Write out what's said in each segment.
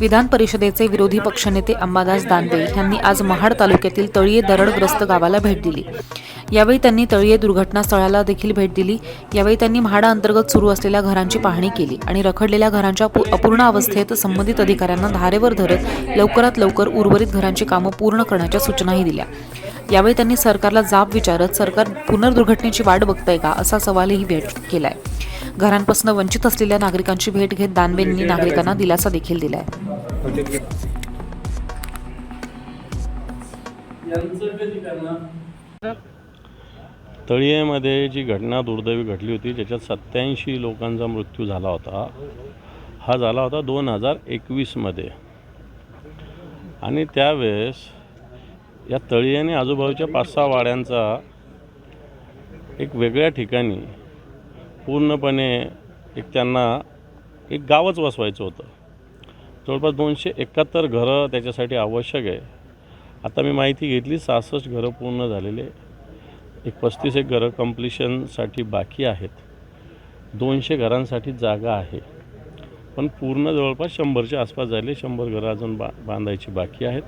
विधान परिषदेचे विरोधी पक्षनेते अंबादास दानवे यांनी आज महाड तालुक्यातील तळीये दरडग्रस्त गावाला भेट दिली. यावेळी त्यांनी तळीये दुर्घटना स्थळाला देखील भेट दिली. यावेळी त्यांनी म्हाडा अंतर्गत सुरू असलेल्या घरांची पाहणी केली आणि रखडलेल्या घरांच्या अपूर्ण अवस्थेत संबंधित अधिकाऱ्यांना धारेवर धरत लवकरात लवकर उर्वरित घरांची कामं पूर्ण करण्याच्या सूचनाही दिल्या. यावेळी त्यांनी सरकारला जाब विचारत सरकार पुनर्दुर्घटनेची वाट बघतंय का? असा सवालही भेट केलाय. घरांपासून वंचित असलेल्या नागरिकांची भेट घेत दानवेंनी नागरिकांना दिलासा देखील दिलाय. तळियेमध्ये जी घटना दुर्दैवी घडली होती त्याच्यात सत्याऐंशी लोकांचा मृत्यू झाला होता हा झाला होता दोन हजार एकवीसमध्ये. आणि त्यावेळेस या तळी आणि आजूबाजूच्या पाच सहा वाड्यांचा एक वेगळ्या ठिकाणी पूर्णपणे एक त्यांना एक गावच वसवायचं होतं. जवळपास दोनशे एकाहत्तर घरं त्याच्यासाठी आवश्यक आहे. आता मी माहिती घेतली सहासष्ट घरं पूर्ण झालेले एक पस्तीस एक घरं कम्प्लिशनसाठी बाकी आहेत. दोनशे घरांसाठी जागा आहे. पण पूर्ण जवळपास शंभरच्या आसपास झाले शंभर घरं अजून बा बांधायची बाकी आहेत.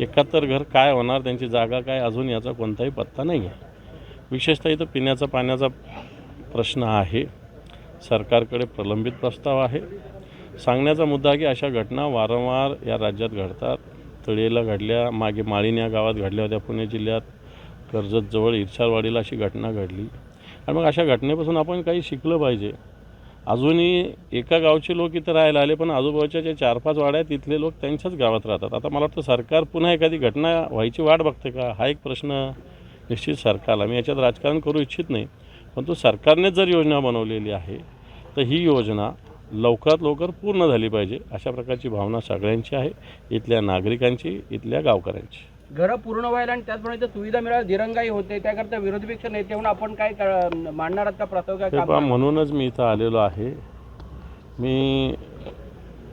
एकाहत्तर घर काय होणार त्यांची जागा काय अजून याचा कोणताही पत्ता नाही आहे विशेषतः इथं पिण्याचा पाण्याचा प्रश्न आहे. सरकारकडे प्रलंबित प्रस्ताव आहे. सांगण्याचा मुद्दा की अशा घटना वारंवार या राज्यात घडतात. तळेला घडल्या मागे माळीन या गावात घडल्या होत्या पुणे जिल्ह्यात कर्जतजवळ इर्षारवाडीला अशी घटना घडली. आणि मग अशा घटनेपासून आपण काही शिकलं पाहिजे. अजूनही एका गावचे लोक इथं राहायला आले पण आजूबाजूच्या जे चार पाच वाड्या आहेत तिथले लोक त्यांच्याच गावात राहतात. आता मला वाटतं सरकार पुन्हा एखादी घटना व्हायची वाट बघते का? हा एक प्रश्न निश्चित सरकारला. मी याच्यात राजकारण करू इच्छित नाही परंतु सरकारनेच जर योजना बनवलेली आहे तर ही योजना लवकरात लवकर पूर्ण झाली पाहिजे अशा प्रकारची भावना सगळ्यांची आहे इथल्या नागरिकांची इथल्या गावकऱ्यांची. घरं पूर्ण व्हायला आणि त्याचप्रमाणे इथं सुविधा मिळायला दिरंगाई होते त्याकरता विरोधी पक्ष नेते म्हणून आपण काय मांडणार आहात का प्रस्ताव काय म्हणूनच मी इथं आलेलो आहे. मी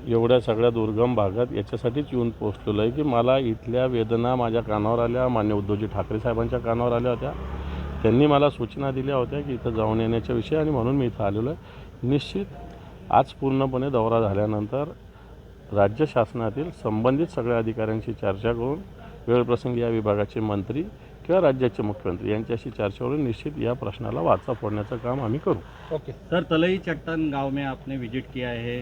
एवढ्या सगळ्या दुर्गम भागात याच्यासाठीच येऊन पोचलेलो आहे की मला इथल्या वेदना माझ्या कानावर आल्या मान्य उद्धवजी ठाकरे साहेबांच्या कानावर आल्या होत्या. त्यांनी मला सूचना दिल्या होत्या की इथं जाऊन येण्याच्या विषयी आणि म्हणून मी इथं आलेलो आहे. निश्चित आज पूर्णपणे दौरा झाल्यानंतर राज्य शासनातील संबंधित सगळ्या अधिकाऱ्यांशी चर्चा करून वेळप्रसंगी या विभागाचे मंत्री किंवा राज्याचे मुख्यमंत्री यांच्याशी चर्चा करून निश्चित या प्रश्नाला वाचा फोडण्याचं काम आम्ही करू. ओके. सर तलई चट्टान गांव में आपने विजिट किया है.